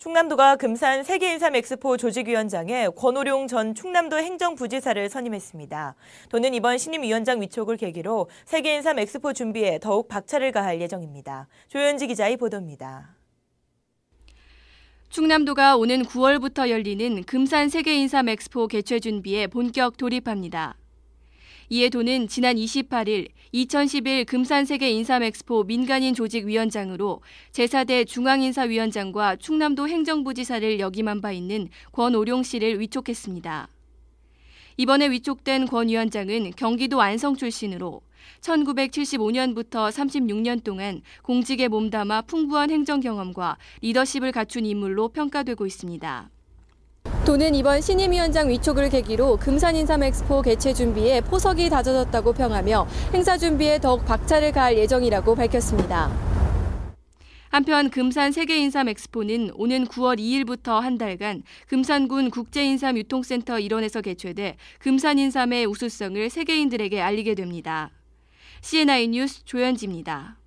충남도가 금산 세계인삼 엑스포 조직위원장에 권오룡 전 충남도 행정부지사를 선임했습니다. 도는 이번 신임위원장 위촉을 계기로 세계인삼 엑스포 준비에 더욱 박차를 가할 예정입니다. 조현지 기자의 보도입니다. 충남도가 오는 9월부터 열리는 금산 세계인삼 엑스포 개최 준비에 본격 돌입합니다. 이에 도는 지난 28일 2011 금산세계 인삼엑스포 민간인 조직 위원장으로 제4대 중앙인사위원장과 충남도 행정부지사를 역임한 바 있는 권오룡 씨를 위촉했습니다. 이번에 위촉된 권 위원장은 경기도 안성 출신으로 1975년부터 36년 동안 공직에 몸담아 풍부한 행정 경험과 리더십을 갖춘 인물로 평가되고 있습니다. 도는 이번 신임위원장 위촉을 계기로 금산인삼 엑스포 개최 준비에 포석이 다져졌다고 평하며 행사 준비에 더욱 박차를 가할 예정이라고 밝혔습니다. 한편 금산 세계인삼 엑스포는 오는 9월 2일부터 한 달간 금산군 국제인삼 유통센터 일원에서 개최돼 금산인삼의 우수성을 세계인들에게 알리게 됩니다. CNI 뉴스 조현지입니다.